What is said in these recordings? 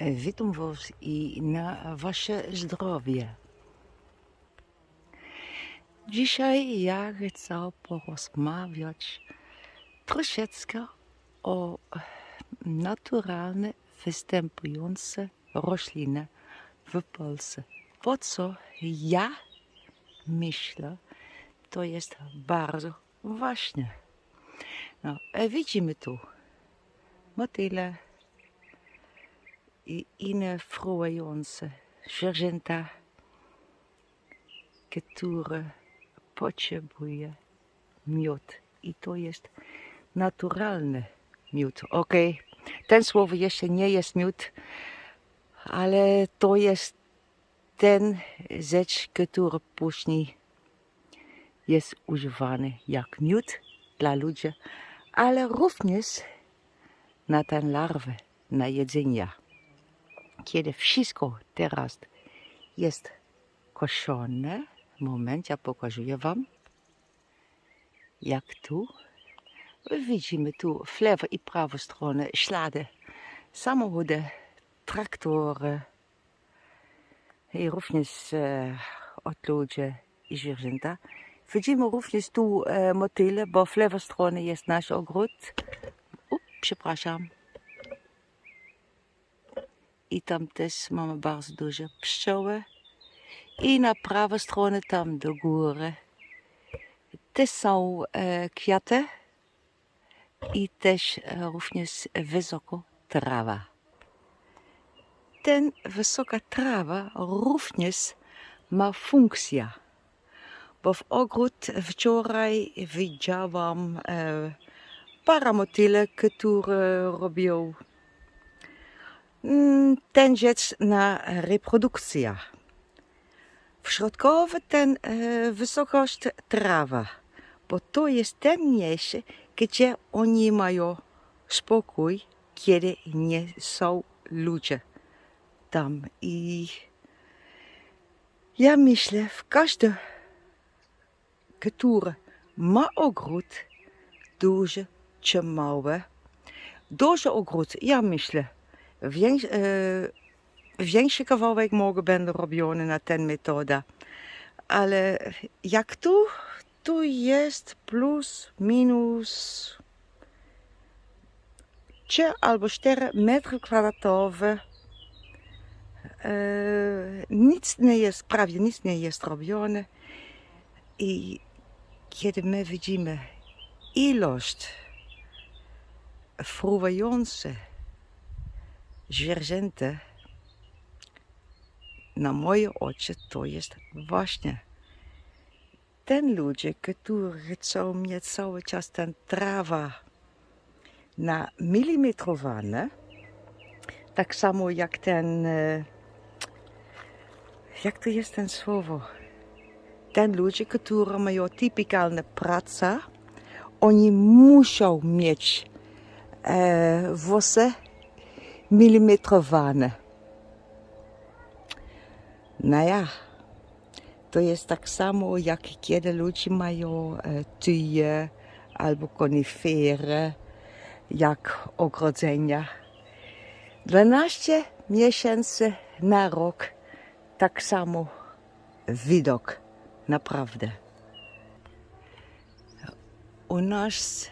Witam Was i na Wasze zdrowie. Dzisiaj ja chcę porozmawiać troszeczkę o naturalne występujące rośliny w Polsce. Po co ja myślę, to jest bardzo ważne. No, e, widzimy tu motyle i inne fruwające zwierzęta, które potrzebują miód. I to jest naturalny miód. Ok, ten słowo jeszcze nie jest miód, ale to jest ten rzecz, który później jest używany jak miód dla ludzi, ale również na tę larwę, na jedzenie. Kiedy wszystko teraz jest koszone, moment, ja pokazuję Wam, jak tu. Widzimy tu w lewo i prawo stronę ślady samochody, traktory i również e, od ludzi i zwierzęta. Widzimy również tu e, motyle, bo w lewo stronie jest nasz ogród. Up, przepraszam. I tam też mamy bardzo duże pszczoły. I na prawej stronie tam do góry też są e, kwiaty i też e, również wysoko trawa. Ten wysoka trawa również ma funkcję, bo w ogród wczoraj widziałam e, parę motyle, które robią ten rzecz na reprodukcję. W środkowy ten e, wysokość trawa, bo to jest ten miejsce, gdzie oni mają spokój, kiedy nie są ludzie tam. I ja myślę, w każdy, który ma ogród, duży czy mały, duży ogród, ja myślę, większy, e, kawałek może będą na tę metodę. Ale jak tu, tu jest plus, minus 3 albo 4 metry kwadratowe. E, nic nie jest, prawie nic nie jest robione. I kiedy my widzimy ilość fruwające zwierzęta, na moje oczy to jest właśnie ten ludzie, którzy chcą mieć cały czas ten trawa na milimetrowane, tak samo jak ten, e, jak to jest ten słowo, ten ludzie, którzy mają typikalne praca, oni muszą mieć e, włosy milimetrowane. No ja, to jest tak samo jak kiedy ludzie mają e, tyje albo konifery, jak ogrodzenia. 12 miesięcy na rok, tak samo widok, naprawdę. U nas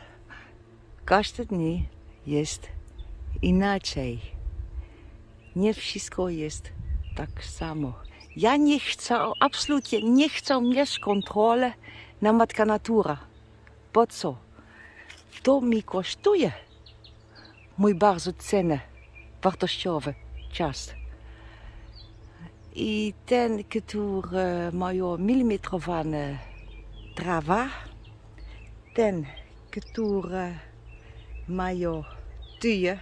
każdy dni jest inaczej. Nie wszystko jest tak samo. Ja nie chcę, absolutnie nie chcę mieć kontroli na matka natura. Po co? To mi kosztuje mój bardzo cenny, wartościowy czas. I ten, który mają milimetrowane trawa, ten, który mają tyje,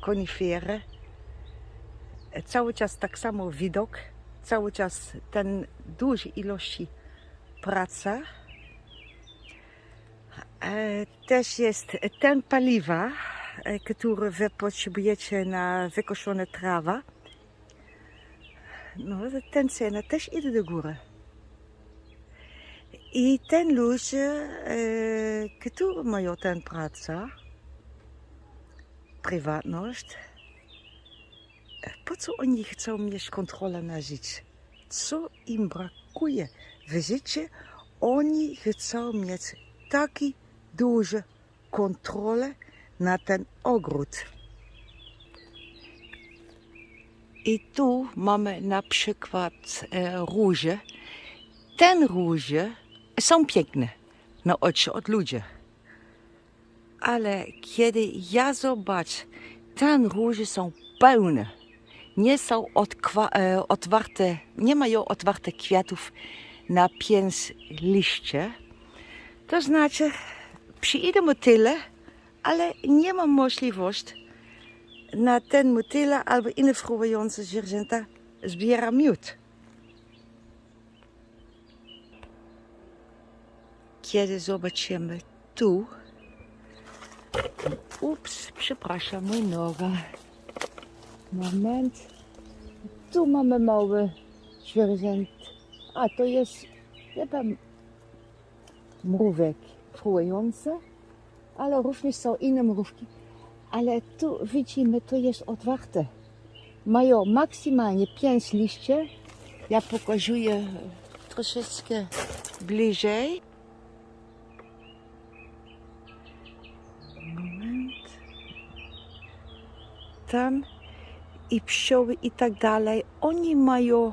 konifery, cały czas tak samo widok, cały czas ten duży ilości praca. E, Też jest ten paliwa, e, który wy potrzebujecie na wykoszone trawa. No, ten cena też idzie do góry. I ten ludzie, e, którzy mają tę pracę, prywatność, po co oni chcą mieć kontrolę na życie? Co im brakuje w życiu? Oni chcą mieć taki duże kontrolę na ten ogród. I tu mamy na przykład e, róże. Ten róże są piękne na oczy od ludzi. Ale kiedy ja zobaczę, ten róże są pełne. Nie są e, otwarte, nie mają otwarte kwiatów na pięć liście. To znaczy, przyjdą motyle, ale nie mam możliwości na ten motyle albo inne fruwające zwierzęta zbiera miód. Kiedy zobaczymy tu, ups, przepraszam, mój noga. Moment. Tu mamy mały zwierzęt. A to jest chyba mrówek fruwający, ale również są inne mrówki. Ale tu widzimy, to jest otwarte. Mają maksymalnie 5 liście. Ja pokazuję troszeczkę bliżej. Moment. Tam i pszczoły i tak dalej. Oni mają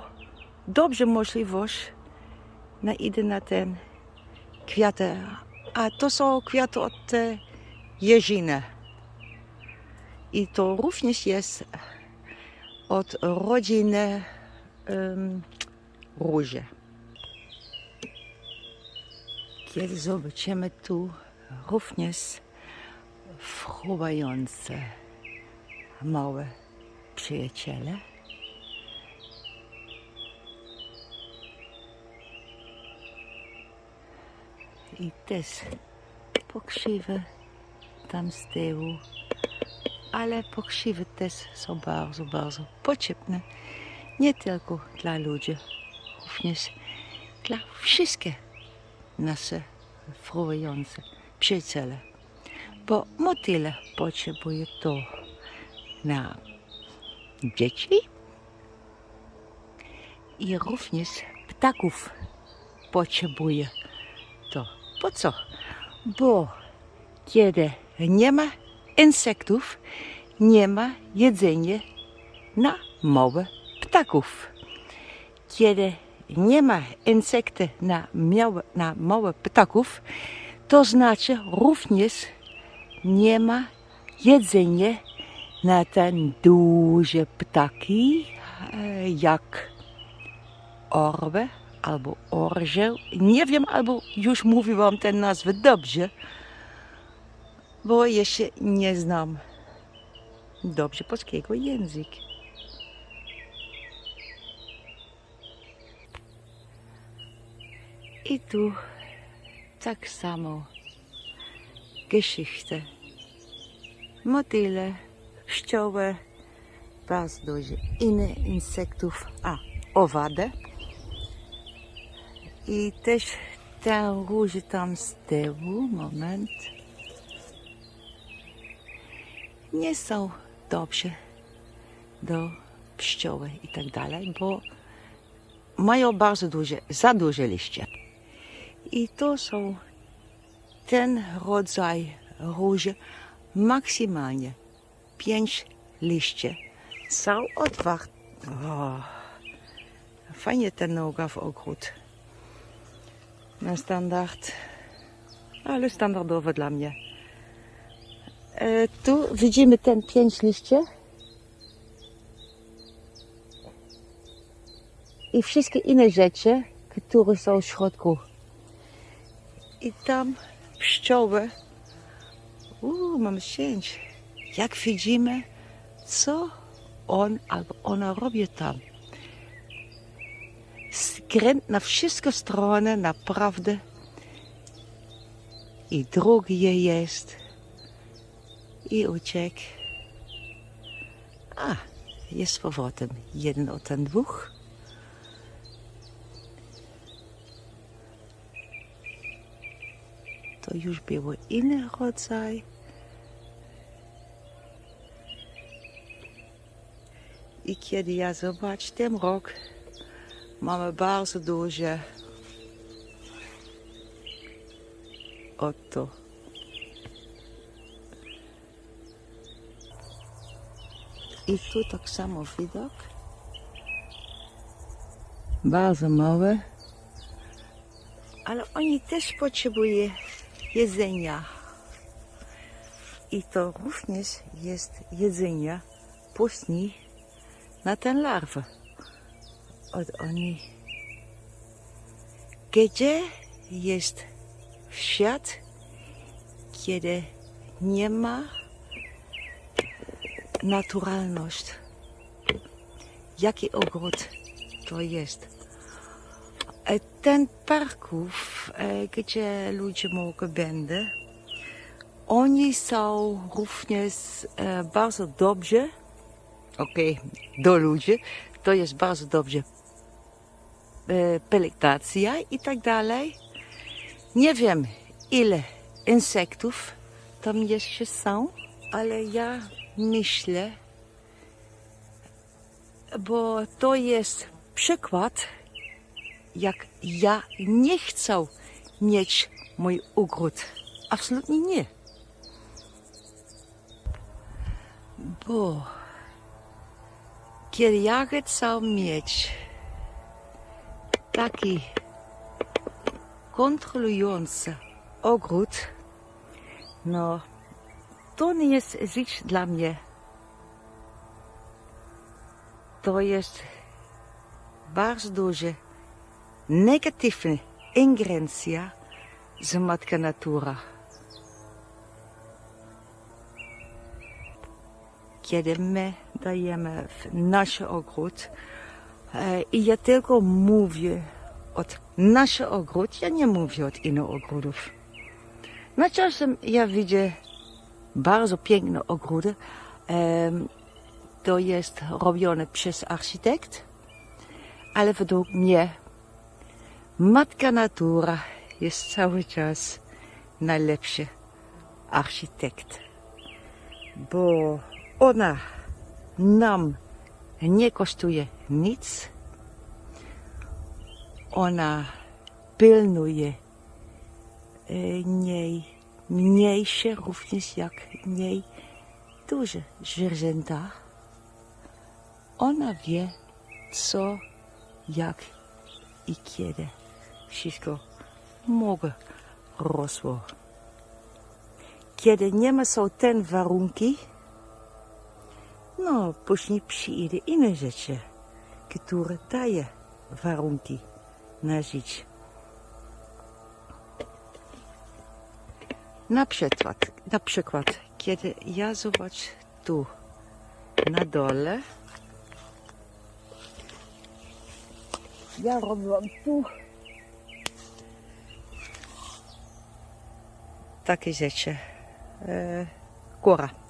dobrze możliwość na idę na ten kwiaty. A to są kwiaty od jeżyny. I to również jest od rodziny um. Kiedy zobaczymy tu również fruwające małe przyjaciele. I też pokrzywy tam z tyłu ale pokrzywy też są bardzo, bardzo potrzebne. Nie tylko dla ludzi, również dla wszystkich nasze fruwające przyjaciele. Bo motyle potrzebuje to na dzieci i również ptaków potrzebuje to. Po co? Bo kiedy nie ma insektów nie ma jedzenia na małe ptaków. Kiedy nie ma insekty na małe, na małe ptaków, to znaczy również nie ma jedzenia na ten duże ptaki, e, jak orły albo orzeł. Nie wiem, albo już mówiłam ten nazwę dobrze, bo jeszcze nie znam dobrze polskiego języka. I tu tak samo geschichte. Motyle, pszczoły, bardzo dużo innych insektów, a owady. I też ten róży tam z tyłu, moment. Nie są dobrze do pszczoły i tak dalej, bo mają bardzo duże, za duże liście. I to są ten rodzaj róży maksymalnie pięć liście są otwarte. Fajnie ten noga w ogród. Na standard, ale standardowo dla mnie. E, tu widzimy ten pięć liście. I wszystkie inne rzeczy, które są w środku. I tam pszczoły. Uuu, mam sięć. Jak widzimy, co on albo ona robi tam. Skręt na wszystkie strony, naprawdę. I drugie jest. I uciekł. A, jest powrotem. Jeden od ten dwóch. To już było inny rodzaj. I kiedy ja zobaczę ten rok, mamy bardzo duże oto. I tu tak samo widok. Bardzo małe. Ale oni też potrzebują jedzenia. I to również jest jedzenie później na tę larwę. Od oni. Gdzie jest świat, kiedy nie ma naturalność? Jaki ogród to jest? E, Ten parków, e, gdzie ludzie mogą będą, oni są również e, bardzo dobrze, okej, do ludzi, to jest bardzo dobrze e, pelektacja i tak dalej. Nie wiem, ile insektów tam jeszcze są, ale ja myślę, bo to jest przykład, jak ja nie chcę mieć mój ogród. Absolutnie nie. Bo ja chcę mieć taki kontrolujący ogród, no to nie jest rzecz dla mnie. To jest bardzo duże negatywne ingrencja z matka natura. Kiedy my dajemy w nasz ogród, e, i ja tylko mówię od nasz ogród, ja nie mówię od innych ogrodów. No czasem ja widzę bardzo piękne ogrody. To jest robione przez architekt, ale według mnie matka natura jest cały czas najlepszy architekt. Bo ona nam nie kosztuje nic. Ona pilnuje e, niej mniejsze również jak niej duże zwierzęta. Ona wie co, jak i kiedy wszystko mogę rosło. Kiedy nie ma są te warunki, no później przyjdzie inne rzeczy, które daje warunki na życie. Na przykład, na przykład, kiedy ja zobacz tu na dole, ja robiłam tu takie rzeczy. E, kora.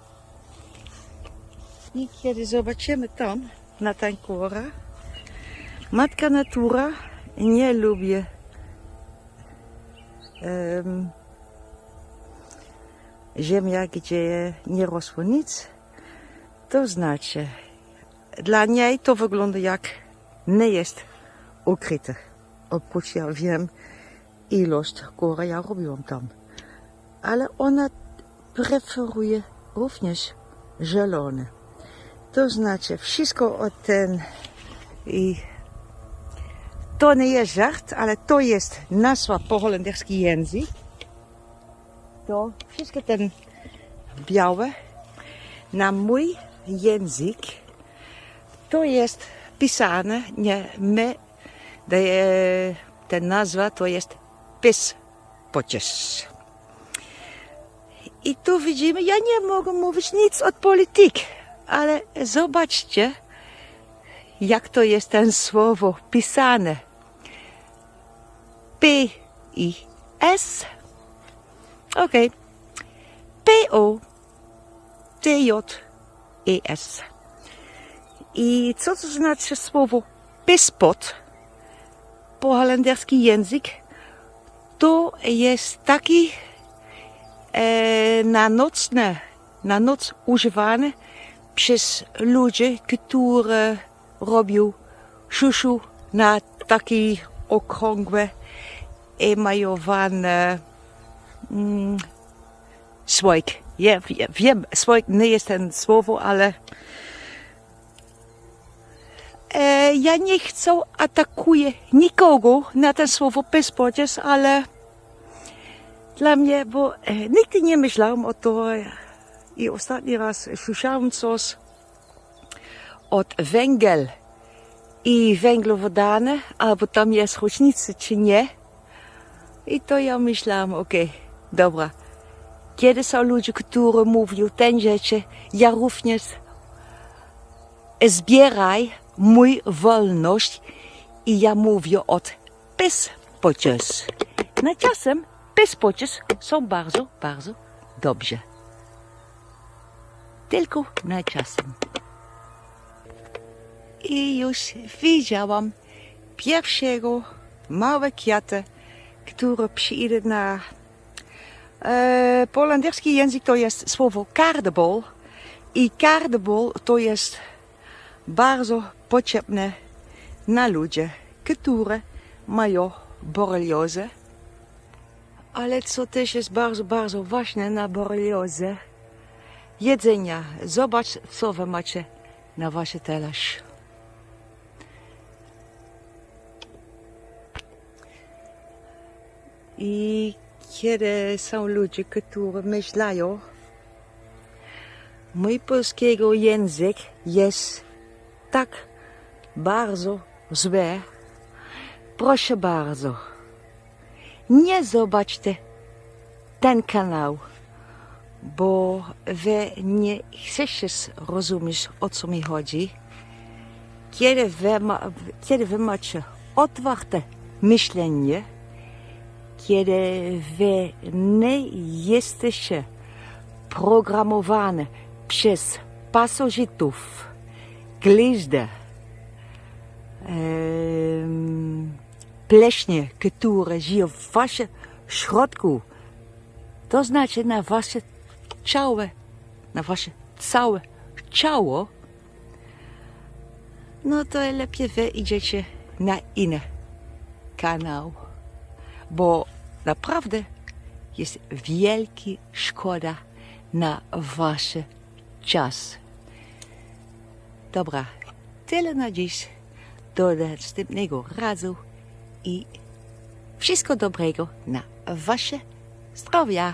I kiedy zobaczymy tam, na ten kora, matka natura nie lubi em, ziemia, gdzie nie rosło nic. To znaczy, dla niej to wygląda jak nie jest ukryte. Oprócz ja wiem ilość, którą ja robiłam tam. Ale ona preferuje również zielone. To znaczy, wszystko od ten i to nie jest żart, ale to jest nazwa po holenderski język. To wszystko ten białe na mój język to jest pisane, nie my, de, ten nazwa to jest pispociesz. I tu widzimy, ja nie mogę mówić nic od polityki, ale zobaczcie, jak to jest ten słowo pisane. P-I-S. Okej. P-O-T-J-E-S. I co to znaczy słowo pispot po holenderski język? To jest taki e, na nocne, na noc używany przez ludzi, którzy robią szuszu na takie okrągłe, emajowane mm, słoik. Ja, ja wiem, słoik nie jest ten słowo, ale e, ja nie chcę atakuję nikogo na ten słowo bezpodzies, ale dla mnie, bo e, nigdy nie myślałam o to i ostatni raz słyszałam coś od węgiel i węglowodany, albo tam jest różnica czy nie. I to ja myślałam, okej, dobra. Kiedy są ludzie, którzy mówią ten rzeczy, ja również zbieraj mój wolność i ja mówię od bezpoczes. Na czasem bezpoczes są bardzo, bardzo dobrze. Tylko na czasem. I już widziałam pierwszego małe kwiata, które przyjdzie na e, polanderski język to jest słowo kardebol. I kardebol to jest bardzo potrzebne na ludzie, które mają boreliozę. Ale co też jest bardzo, bardzo ważne na boreliozę, jedzenia. Zobacz, co wy macie na wasze talerz. I kiedy są ludzie, którzy myślają, mój polskiego język jest tak bardzo zły, proszę bardzo, nie zobaczcie ten kanał, bo wy nie chcecie rozumieć, o co mi chodzi. Kiedy wy, ma, kiedy wy macie otwarte myślenie, kiedy wy nie jesteście programowane przez pasożytów, glizdy, em, pleśnie, które żyją w waszym środku, to znaczy na wasze ciało, na wasze całe ciało, no to lepiej wy idziecie na inny kanał, bo naprawdę jest wielki szkoda na wasz czas. Dobra, tyle na dziś. Do następnego razu i wszystko dobrego na wasze zdrowia.